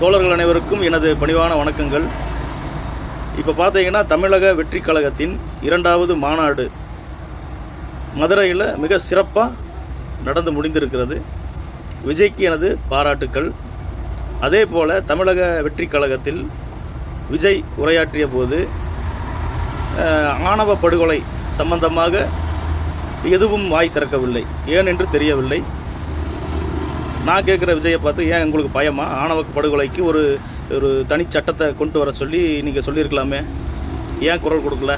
தோழர்கள் அனைவருக்கும் எனது பணிவான வணக்கங்கள். இப்போ பார்த்தீங்கன்னா தமிழக வெற்றி கழகத்தின் இரண்டாவது மாநாடு மதுரையில் மிக சிறப்பாக நடந்து முடிந்திருக்கிறது. விஜய்க்கு எனது பாராட்டுக்கள். அதே போல் தமிழக வெற்றி கழகத்தில் விஜய் உரையாற்றிய போது ஆணவ படுகொலை சம்பந்தமாக எதுவும் வாய் திறக்கவில்லை. ஏன் என்று தெரியவில்லை. நான் கேட்குற விஜயை பார்த்து ஏன் உங்களுக்கு பயமா? ஆணவ படுகொலைக்கு ஒரு ஒரு தனி சட்டத்தை கொண்டு வர சொல்லி நீங்கள் சொல்லியிருக்கலாமே. ஏன் குரல் கொடுக்கல?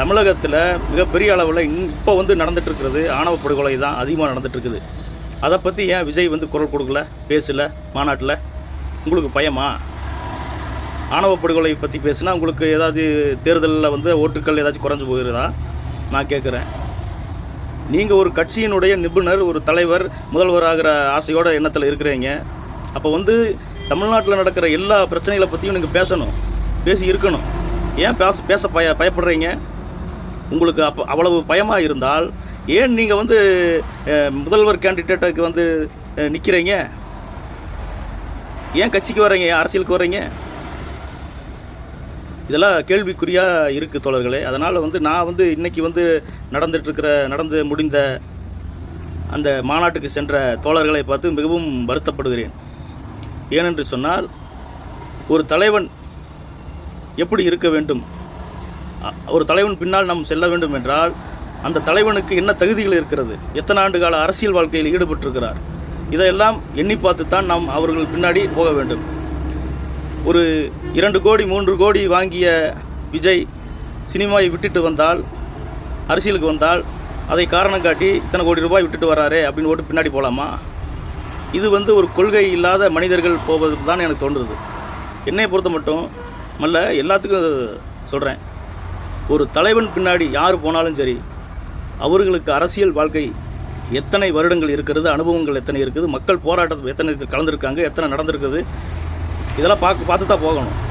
தமிழகத்தில் மிகப்பெரிய அளவில் இப்போ வந்து நடந்துகிட்ருக்கிறது ஆணவ படுகொலை தான் அதிகமாக நடந்துகிட்ருக்குது இருக்குது அதை பற்றி ஏன் விஜய் வந்து குரல் கொடுக்கல? பேசல மாநாட்டில்? உங்களுக்கு பயமா? ஆணவ படுகொலை பற்றி பேசுனா உங்களுக்கு ஏதாவது தேர்தலில் வந்து ஓட்டுக்கள் ஏதாச்சும் குறைஞ்சி போயிருதா? நான் கேட்குறேன். நீங்கள் ஒரு கட்சியினுடைய நிபுணர் ஒரு தலைவர் முதல்வர் ஆகிற ஆசையோட எண்ணத்தில் இருக்கிறீங்க. அப்போ வந்து தமிழ்நாட்டில் நடக்கிற எல்லா பிரச்சனைகளை பற்றியும் நீங்கள் பேசணும். பேசி இருக்கணும். ஏன் பேச பேச பய பயப்படுறீங்க? உங்களுக்கு அப்போ அவ்வளவு பயமாக இருந்தால் ஏன் நீங்கள் வந்து முதல்வர் கேண்டிடேட்டுக்கு வந்து நிற்கிறீங்க ஏன் கட்சிக்கு வரீங்க? ஏன் அரசியலுக்கு வர்றீங்க இதெல்லாம் கேள்விக்குறியாக இருக்குது தோழர்களே. அதனால் வந்து நான் வந்து இன்றைக்கி வந்து நடந்துட்டுருக்கிற நடந்து முடிந்த அந்த மாநாட்டுக்கு சென்ற தோழர்களை பார்த்து மிகவும் வருத்தப்படுகிறேன். ஏனென்று சொன்னால் ஒரு தலைவன் எப்படி இருக்க வேண்டும்? ஒரு தலைவன் பின்னால் நாம் செல்ல வேண்டும் என்றால் அந்த தலைவனுக்கு என்ன தகுதிகள் இருக்கிறது? எத்தனை ஆண்டு கால அரசியல் வாழ்க்கையில் ஈடுபட்டிருக்கிறார்? இதையெல்லாம் எண்ணி பார்த்து தான் நாம் அவர்கள் பின்னாடி போக வேண்டும். ஒரு இரண்டு கோடி மூன்று கோடி வாங்கிய விஜய் சினிமாவை விட்டுட்டு வந்தால் அரசியலுக்கு வந்தால் அதை காரணம் காட்டி இத்தனை கோடி ரூபாய் விட்டுட்டு வராரே அப்படின்னு ஓட்டு பின்னாடி போகலாமா இது வந்து ஒரு கொள்கை இல்லாத மனிதர்கள் போவது தான் எனக்கு தோன்றுது. என்னை பொறுத்த மட்டும் மல்ல எல்லாத்துக்கும் சொல்கிறேன் ஒரு தலைவன் பின்னாடி யார் போனாலும் சரி அவர்களுக்கு அரசியல் வாழ்க்கை எத்தனை வருடங்கள் இருக்கிறது அனுபவங்கள் எத்தனை இருக்குது மக்கள் போராட்டத்தில் எத்தனை கலந்துருக்காங்க எத்தனை நடந்திருக்குது இதெல்லாம் பார்க்க பார்த்து தான் போகணும்.